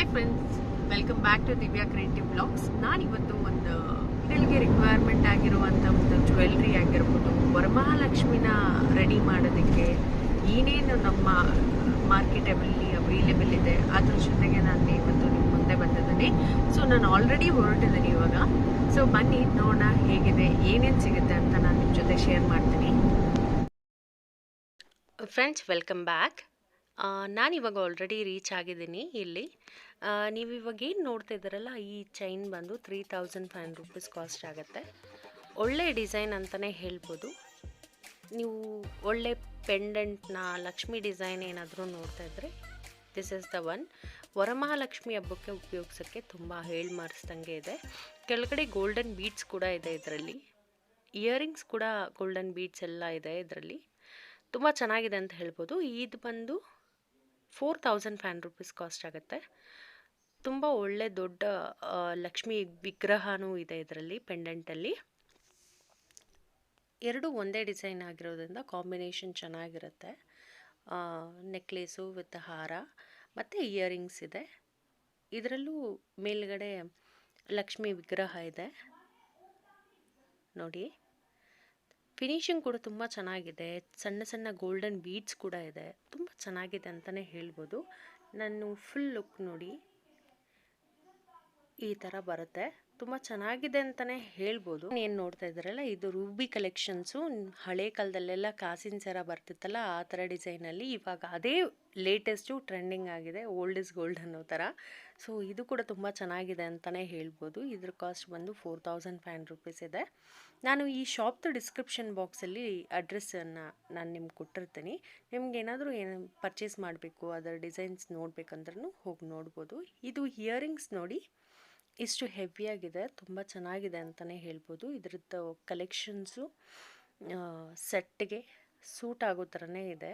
Hi friends welcome back to Divya creative blogs ನಾನಿವತ್ತು ಒಂದು ಮಕ್ಕಳಿಗೆ ರಿಕ್ವೈರ್ಮೆಂಟ್ ಆಗಿರುವಂಥ ಒಂದು ಜ್ಯುವೆಲ್ರಿ ಆಗಿರ್ಬೋದು. ವರಮಹಾಲಕ್ಷ್ಮಿನ ರೆಡಿ ಮಾಡೋದಕ್ಕೆ ಏನೇನು ನಮ್ಮ ಮಾರ್ಕೆಟಲ್ಲಿ ಅವೈಲೇಬಲ್ ಇದೆ, ಅದ್ರ ಜೊತೆಗೆ ನಾನು ಇವತ್ತು ನಿಮ್ಮ ಮುಂದೆ ಬಂದಿದ್ದೀನಿ. ಸೊ ನಾನು ಆಲ್ರೆಡಿ ಹೊರಟಿದ್ದೀನಿ ಇವಾಗ. ಸೊ ಬನ್ನಿ, ನೋಡೋಣ ಹೇಗಿದೆ, ಏನೇನು ಸಿಗುತ್ತೆ ಅಂತ ನಾನು ನಿಮ್ಮ ಜೊತೆ ಶೇರ್ ಮಾಡ್ತೀನಿ. ಫ್ರೆಂಡ್ಸ್ ವೆಲ್ಕಮ್ ಬ್ಯಾಕ್ ನಾನಿವಾಗ ಆಲ್ರೆಡಿ ರೀಚ್ ಆಗಿದ್ದೀನಿ ಇಲ್ಲಿ. ನೀವು ಇವಾಗ ಏನು ನೋಡ್ತಾ ಇದ್ದೀರಲ್ಲ, ಈ ಚೈನ್ ಬಂದು three thousand five hundred rupees cost ಆಗುತ್ತೆ. ಒಳ್ಳೆ ಡಿಸೈನ್ ಅಂತಲೇ ಹೇಳ್ಬೋದು. ನೀವು ಒಳ್ಳೆ ಪೆಂಡೆಂಟ್ನ ಲಕ್ಷ್ಮಿ ಡಿಸೈನ್ ಏನಾದರೂ ನೋಡ್ತಾ ಇದ್ರೆ this is the one Varamahalakshmi ಹಬ್ಬಕ್ಕೆ ಉಪಯೋಗಿಸೋಕ್ಕೆ ತುಂಬ ಹೇಳಿ ಮಾರಿಸ್ದಂಗೆ ಇದೆ. ಕೆಳಗಡೆ ಗೋಲ್ಡನ್ ಬೀಡ್ಸ್ ಕೂಡ ಇದೆ ಇದರಲ್ಲಿ. ಇಯರಿಂಗ್ಸ್ ಕೂಡ ಗೋಲ್ಡನ್ ಬೀಡ್ಸ್ ಎಲ್ಲ ಇದೆ ಇದರಲ್ಲಿ. ತುಂಬ ಚೆನ್ನಾಗಿದೆ ಅಂತ ಹೇಳ್ಬೋದು. ಇದು ಬಂದು four thousand five hundred rupees cost ಆಗುತ್ತೆ. ತುಂಬ ಒಳ್ಳೆ ದೊಡ್ಡ ಲಕ್ಷ್ಮಿ ವಿಗ್ರಹನೂ ಇದೆ ಇದರಲ್ಲಿ ಪೆಂಡೆಂಟಲ್ಲಿ ಎರಡು ಒಂದೇ ಡಿಸೈನ್ ಆಗಿರೋದ್ರಿಂದ ಕಾಂಬಿನೇಷನ್ ಚೆನ್ನಾಗಿರುತ್ತೆ. ನೆಕ್ಲೇಸು ವಿತ್ ಹಾರ, ಮತ್ತು ಇಯರಿಂಗ್ಸ್ ಇದೆ. ಇದರಲ್ಲೂ ಮೇಲ್ಗಡೆ ಲಕ್ಷ್ಮಿ ವಿಗ್ರಹ ಇದೆ. ನೋಡಿ. ಫಿನಿಶಿಂಗ್ ಕೂಡ ತುಂಬ ಚೆನ್ನಾಗಿದೆ. ಸಣ್ಣ ಸಣ್ಣ ಗೋಲ್ಡನ್ ಬೀಡ್ಸ್ ಕೂಡ ಇದೆ. ತುಂಬ ಚೆನ್ನಾಗಿದೆ ಅಂತಲೇ ಹೇಳ್ಬೋದು. ನಾನು ಫುಲ್ ಲುಕ್ ನೋಡಿ. ಈ ಥರ ಬರುತ್ತೆ. ತುಂಬ ಚೆನ್ನಾಗಿದೆ ಅಂತಲೇ ಹೇಳ್ಬೋದು. ಏನು ನೋಡ್ತಾ ಇದ್ದಾರಲ್ಲ ಇದು ರೂಬಿ ಕಲೆಕ್ಷನ್ಸು ಹಳೆ ಕಾಲದಲ್ಲೆಲ್ಲ ಕಾಸಿನ ಸೆರ ಬರ್ತಿತ್ತಲ್ಲ, ಆ ಥರ ಡಿಸೈನಲ್ಲಿ ಇವಾಗ ಅದೇ ಲೇಟೆಸ್ಟು ಟ್ರೆಂಡಿಂಗ್ ಆಗಿದೆ ಓಲ್ಡ್ ಇಸ್ ಗೋಲ್ಡ್ ಅನ್ನೋ ಥರ ಸೊ ಇದು ಕೂಡ ತುಂಬ ಚೆನ್ನಾಗಿದೆ ಅಂತಲೇ ಹೇಳ್ಬೋದು. ಇದ್ರ ಕಾಸ್ಟ್ ಬಂದು four thousand five hundred rupees ಇದೆ. ನಾನು ಈ ಶಾಪ್ದು ಡಿಸ್ಕ್ರಿಪ್ಷನ್ ಬಾಕ್ಸಲ್ಲಿ ಅಡ್ರೆಸ್ಸನ್ನು ನಾನು ನಿಮ್ಗೆ ಕೊಟ್ಟಿರ್ತೀನಿ. ನಿಮ್ಗೆ ಏನಾದರೂ ಏನು ಪರ್ಚೇಸ್ ಮಾಡಬೇಕು, ಅದರ ಡಿಸೈನ್ಸ್ ನೋಡಬೇಕಂದ್ರೂ ಹೋಗಿ ನೋಡ್ಬೋದು. ಇದು ಇಯರಿಂಗ್ಸ್ ನೋಡಿ ಇಷ್ಟು ಹೆವಿಯಾಗಿದೆ ತುಂಬ ಚೆನ್ನಾಗಿದೆ ಅಂತಲೇ ಹೇಳ್ಬೋದು. ಇದ್ರದ್ದು ಕಲೆಕ್ಷನ್ಸು ಸೆಟ್ಗೆ ಸೂಟ್ ಆಗೋ ಥರನೇ ಇದೆ.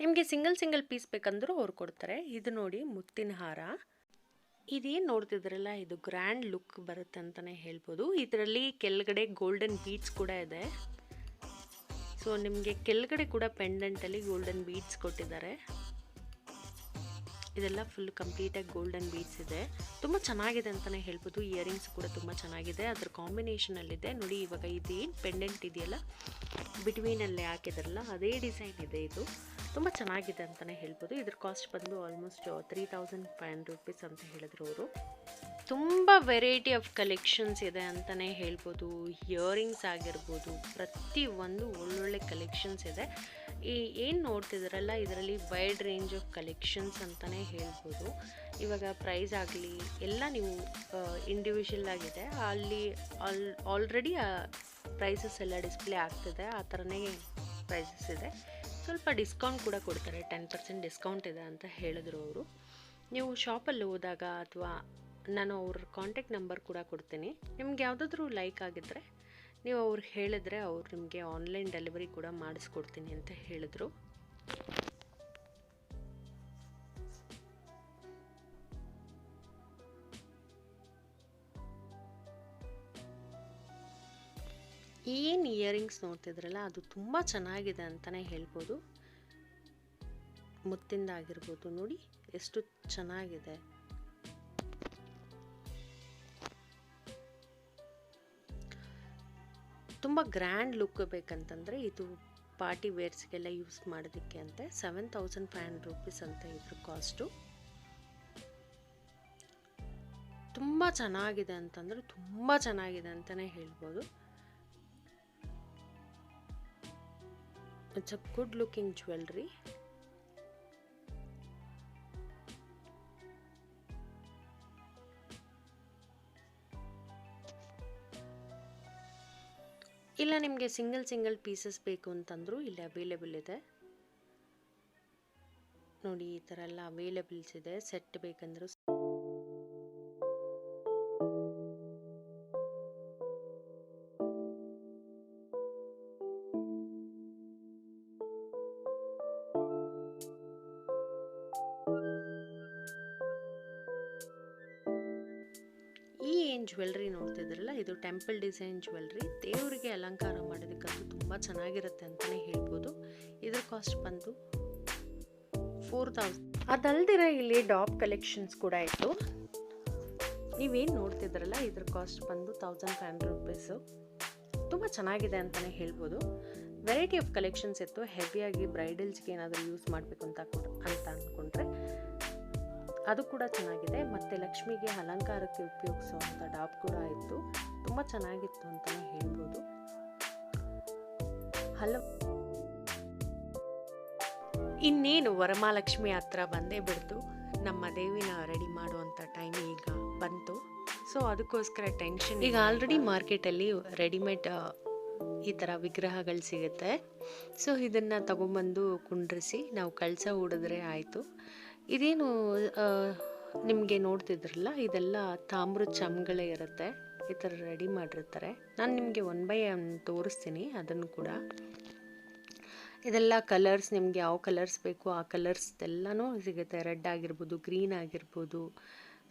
ನಿಮಗೆ ಸಿಂಗಲ್ ಸಿಂಗಲ್ ಪೀಸ್ ಬೇಕಂದ್ರೂ ಅವ್ರು ಕೊಡ್ತಾರೆ. ಇದು ನೋಡಿ ಮುತ್ತಿನ ಹಾರ. ಇದೇನು ನೋಡ್ತಿದ್ರಲ್ಲ, ಇದು ಗ್ರ್ಯಾಂಡ್ ಲುಕ್ ಬರುತ್ತೆ ಅಂತಲೇ ಹೇಳ್ಬೋದು. ಇದರಲ್ಲಿ ಕೆಳಗಡೆ ಗೋಲ್ಡನ್ ಬೀಟ್ಸ್ ಕೂಡ ಇದೆ. ಸೊ ನಿಮಗೆ ಕೆಳಗಡೆ ಕೂಡ ಪೆಂಡೆಂಟಲ್ಲಿ ಗೋಲ್ಡನ್ ಬೀಟ್ಸ್ ಕೊಟ್ಟಿದ್ದಾರೆ. ಇದೆಲ್ಲ ಫುಲ್ ಕಂಪ್ಲೀಟಾಗಿ ಗೋಲ್ಡನ್ ಬೀಡ್ಸ್ ಇದೆ. ತುಂಬ ಚೆನ್ನಾಗಿದೆ ಅಂತಲೇ ಹೇಳ್ಬೋದು. ಇಯರಿಂಗ್ಸ್ ಕೂಡ ತುಂಬ ಚೆನ್ನಾಗಿದೆ. ಅದ್ರ ಕಾಂಬಿನೇಷನಲ್ಲಿದೆ ನೋಡಿ, ಇವಾಗ ಇದೇನು ಪೆಂಡೆಂಟ್ ಇದೆಯಲ್ಲ? ಬಿಟ್ವೀನಲ್ಲಿ ಹಾಕಿದಾರಲ್ಲ, ಅದೇ ಡಿಸೈನ್ ಇದೆ ಇದು. ತುಂಬ ಚೆನ್ನಾಗಿದೆ ಅಂತಲೇ ಹೇಳ್ಬೋದು. ಇದ್ರ ಕಾಸ್ಟ್ ಬಂದು almost three thousand five hundred rupees ಅಂತ ಹೇಳಿದ್ರು ಅವರು. ತುಂಬ ವೆರೈಟಿ ಆಫ್ ಕಲೆಕ್ಷನ್ಸ್ ಇದೆ ಅಂತಲೇ ಹೇಳ್ಬೋದು. ಇಯರಿಂಗ್ಸ್ ಆಗಿರ್ಬೋದು, ಪ್ರತಿ ಒಂದು ಒಳ್ಳೊಳ್ಳೆ ಕಲೆಕ್ಷನ್ಸ್ ಇದೆ. ಈ ಏನು ನೋಡ್ತಿದ್ದೀರಲ್ಲ ಇದರಲ್ಲಿ ವೈಡ್ ರೇಂಜ್ ಆಫ್ ಕಲೆಕ್ಷನ್ಸ್ ಅಂತಲೇ ಹೇಳ್ಬೋದು. ಇವಾಗ ಪ್ರೈಸ್ ಆಗಲಿ, ಎಲ್ಲ ನೀವು ಇಂಡಿವಿಜುವಲ್ ಆಗಿದೆ. ಅಲ್ಲಿ ಆಲ್ ಆಲ್ರೆಡಿ ಪ್ರೈಸಸ್ ಎಲ್ಲ ಡಿಸ್ಪ್ಲೇ ಆಗ್ತಿದೆ. ಆ ಥರನೇ ಪ್ರೈಸಸ್ ಇದೆ. ಸ್ವಲ್ಪ ಡಿಸ್ಕೌಂಟ್ ಕೂಡ ಕೊಡ್ತಾರೆ. ಟೆನ್ ಪರ್ಸೆಂಟ್ ಡಿಸ್ಕೌಂಟ್ ಇದೆ ಅಂತ ಹೇಳಿದ್ರು ಅವರು. ನೀವು ಶಾಪಲ್ಲಿ ಹೋದಾಗ ಅಥವಾ ನಾನು ಅವ್ರ ಕಾಂಟ್ಯಾಕ್ಟ್ ನಂಬರ್ ಕೂಡ ಕೊಡ್ತೀನಿ. ನಿಮ್ಗೆ ಯಾವುದಾದ್ರೂ ಲೈಕ್ ಆಗಿದ್ದರೆ ನೀವು ಅವ್ರು ಹೇಳಿದ್ರೆ ಅವ್ರು ನಿಮಗೆ ಆನ್ಲೈನ್ ಡೆಲಿವರಿ ಕೂಡ ಮಾಡಿಸ್ಕೊಡ್ತೀನಿ ಅಂತ ಹೇಳಿದ್ರು. ಏನು ಇಯರಿಂಗ್ಸ್ ನೋಡ್ತಿದ್ರಲ್ಲ, ಅದು ತುಂಬ ಚೆನ್ನಾಗಿದೆ ಅಂತಲೇ ಹೇಳ್ಬೋದು. ಮುತ್ತಿಂದ ಆಗಿರ್ಬೋದು, ನೋಡಿ, ಎಷ್ಟು ಚೆನ್ನಾಗಿದೆ. ತುಂಬ ಗ್ರ್ಯಾಂಡ್ ಲುಕ್ ಬೇಕಂತಂದರೆ ಇದು ಪಾರ್ಟಿ ವೇರ್ಸ್ಗೆಲ್ಲ ಯೂಸ್ ಮಾಡೋದಕ್ಕೆ ಅಂತ. Seven thousand five hundred rupees ಅಂತ ಇದ್ರ ಕಾಸ್ಟು ತುಂಬ ಚೆನ್ನಾಗಿದೆ ಅಂತಂದರೆ ತುಂಬ ಚೆನ್ನಾಗಿದೆ ಅಂತಲೇ ಹೇಳ್ಬೋದು. It's a good looking jewellery ಇಲ್ಲ, ನಿಮಗೆ ಸಿಂಗಲ್ ಸಿಂಗಲ್ ಪೀಸಸ್ ಬೇಕು ಅಂತಂದರೂ ಇಲ್ಲಿ ಅವೈಲೇಬಲ್ ಇದೆ. ನೋಡಿ, ಈ ಥರ ಎಲ್ಲ ಅವೈಲೇಬಲ್ಸ್ ಇದೆ. ಸೆಟ್ ಬೇಕಂದ್ರೂ ಜ್ಯುವೆಲ್ರಿ ನೋಡ್ತಿದ್ರಲ್ಲ ಇದು ಟೆಂಪಲ್ ಡಿಸೈನ್ ಜ್ಯುವೆಲ್ರಿ ದೇವರಿಗೆ ಅಲಂಕಾರ ಮಾಡೋದಕ್ಕಂತೂ ತುಂಬ ಚೆನ್ನಾಗಿರುತ್ತೆ ಅಂತಲೇ ಹೇಳ್ಬೋದು. ಇದ್ರ ಕಾಸ್ಟ್ ಬಂದು ಫೋರ್ ತೌಸಂಡ್ ಅದಲ್ದಿರ ಇಲ್ಲಿ ಡಾಪ್ ಕಲೆಕ್ಷನ್ಸ್ ಕೂಡ ಇತ್ತು. ನೀವೇನು ನೋಡ್ತಿದ್ರಲ್ಲ ಇದ್ರ ಕಾಸ್ಟ್ ಬಂದು ತೌಸಂಡ್ ಫೈವ್ ಹಂಡ್ರೆಡ್ ರುಪೀಸು ತುಂಬ ಚೆನ್ನಾಗಿದೆ ಅಂತಲೇ ಹೇಳ್ಬೋದು. ವೆರೈಟಿ ಆಫ್ ಕಲೆಕ್ಷನ್ಸ್ ಇತ್ತು. ಹೆವಿಯಾಗಿ ಬ್ರೈಡಲ್ಸ್ಗೆ ಏನಾದರೂ ಯೂಸ್ ಮಾಡಬೇಕು ಅಂತ ಕೂಡ ಅಂತ ಅದು ಕೂಡ ಚೆನ್ನಾಗಿದೆ. ಮತ್ತು ಲಕ್ಷ್ಮಿಗೆ ಅಲಂಕಾರಕ್ಕೆ ಉಪಯೋಗಿಸುವಂಥ ಡಾಬ್ ಕೂಡ ಇತ್ತು. ತುಂಬ ಚೆನ್ನಾಗಿತ್ತು ಅಂತಲೇ ಹೇಳ್ಬೋದು. ಹಲೋ. ಇನ್ನೇನು ವರಮಹಾಲಕ್ಷ್ಮಿ ಹತ್ರ ಬಂದೇ ಬಿಡ್ತು. ನಮ್ಮ ದೇವಿನ ರೆಡಿ ಮಾಡುವಂಥ ಟೈಮ್ ಈಗ ಬಂತು. ಸೊ ಅದಕ್ಕೋಸ್ಕರ ಟೆನ್ಷನ್ ಈಗ ಆಲ್ರೆಡಿ ಮಾರ್ಕೆಟಲ್ಲಿ ರೆಡಿಮೇಡ್ ಈ ಥರ ವಿಗ್ರಹಗಳು ಸಿಗುತ್ತೆ. ಸೊ ಇದನ್ನು ತಗೊಂಬಂದು ಕುಂಡ್ರಿಸಿ, ನಾವು ಕಳಸ ಹೂಡಿದ್ರೆ ಆಯಿತು. ಇದೇನು ನಿಮಗೆ ನೋಡ್ತಿದ್ರಲ್ಲ, ಇದೆಲ್ಲ ತಾಮ್ರದ ಚಮ್ಗಳೇ ಇರುತ್ತೆ. ಈ ಥರ ರೆಡಿ ಮಾಡಿರ್ತಾರೆ. ನಾನು ನಿಮಗೆ ಒನ್ ಬೈ ಒನ್ ತೋರಿಸ್ತೀನಿ, ಅದನ್ನು ಕೂಡ. ಇದೆಲ್ಲ ಕಲರ್ಸ್ ನಿಮಗೆ ಯಾವ ಕಲರ್ಸ್ ಬೇಕು, ಆ ಕಲರ್ಸ್ ಎಲ್ಲನೂ ಸಿಗುತ್ತೆ. ರೆಡ್ ಆಗಿರ್ಬೋದು ಗ್ರೀನ್ ಆಗಿರ್ಬೋದು.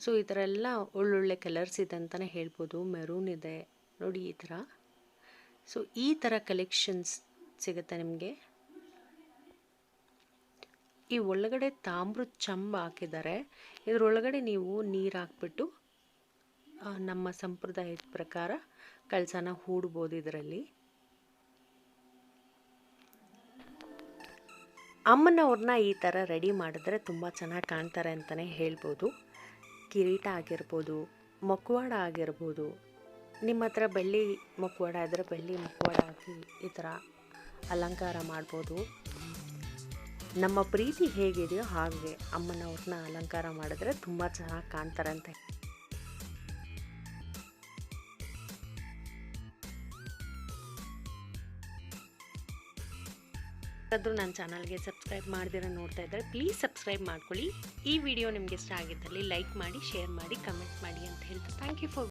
ಸೊ ಈ ಥರ ಎಲ್ಲ ಒಳ್ಳೊಳ್ಳೆ ಕಲರ್ಸ್ ಇದೆ ಅಂತಲೇ ಹೇಳ್ಬೋದು. ಮೆರೂನ್ ಇದೆ. ನೋಡಿ ಈ ಥರ. ಸೊ ಈ ಥರ ಕಲೆಕ್ಷನ್ಸ್ ಸಿಗುತ್ತೆ ನಿಮಗೆ. ಈ ಒಳಗಡೆ ತಾಮ್ರದ ಚಂಬ ಹಾಕಿದ್ದಾರೆ. ಇದರೊಳಗಡೆ ನೀವು ನೀರು ಹಾಕ್ಬಿಟ್ಟು ನಮ್ಮ ಸಂಪ್ರದಾಯದ ಪ್ರಕಾರ ಕಳಸನ ಹೂಡ್ಬೋದು ಇದರಲ್ಲಿ. ಅಮ್ಮನವ್ರನ್ನ ಈ ಥರ ರೆಡಿ ಮಾಡಿದ್ರೆ ತುಂಬ ಚೆನ್ನಾಗಿ ಕಾಣ್ತಾರೆ ಅಂತಲೇ ಹೇಳ್ಬೋದು. ಕಿರೀಟ ಆಗಿರ್ಬೋದು, ಮಕ್ವಾಡ ಆಗಿರ್ಬೋದು, ನಿಮ್ಮ ಹತ್ರ ಬೆಳ್ಳಿ ಮಕ್ವಾಡ ಇದ್ದರೆ ಬೆಳ್ಳಿ ಮಕ್ವಾಡ ಹಾಕಿ ಈ ಥರ ಅಲಂಕಾರ ಮಾಡ್ಬೋದು. ನಮ್ಮ ಪ್ರೀತಿ ಹೇಗಿದೆಯೋ ಹಾಗೆ ಅಮ್ಮನವ್ರನ್ನ ಅಲಂಕಾರ ಮಾಡಿದ್ರೆ ತುಂಬ ಚೆನ್ನಾಗಿ ಕಾಣ್ತಾರಂತೆ. ಯಾರಾದರೂ ನನ್ನ ಚಾನಲ್ಗೆ ಸಬ್ಸ್ಕ್ರೈಬ್ ಮಾಡ್ದಿರೋ ನೋಡ್ತಾ ಇದ್ದರೆ ಪ್ಲೀಸ್ ಸಬ್ಸ್ಕ್ರೈಬ್ ಮಾಡ್ಕೊಳ್ಳಿ. ಈ ವಿಡಿಯೋ ನಿಮಗೆ ಇಷ್ಟ ಆಗಿದ್ದಲ್ಲಿ ಲೈಕ್ ಮಾಡಿ, ಶೇರ್ ಮಾಡಿ, ಕಮೆಂಟ್ ಮಾಡಿ ಅಂತ ಹೇಳ್ತಾ ಥ್ಯಾಂಕ್ ಯು ಫಾರ್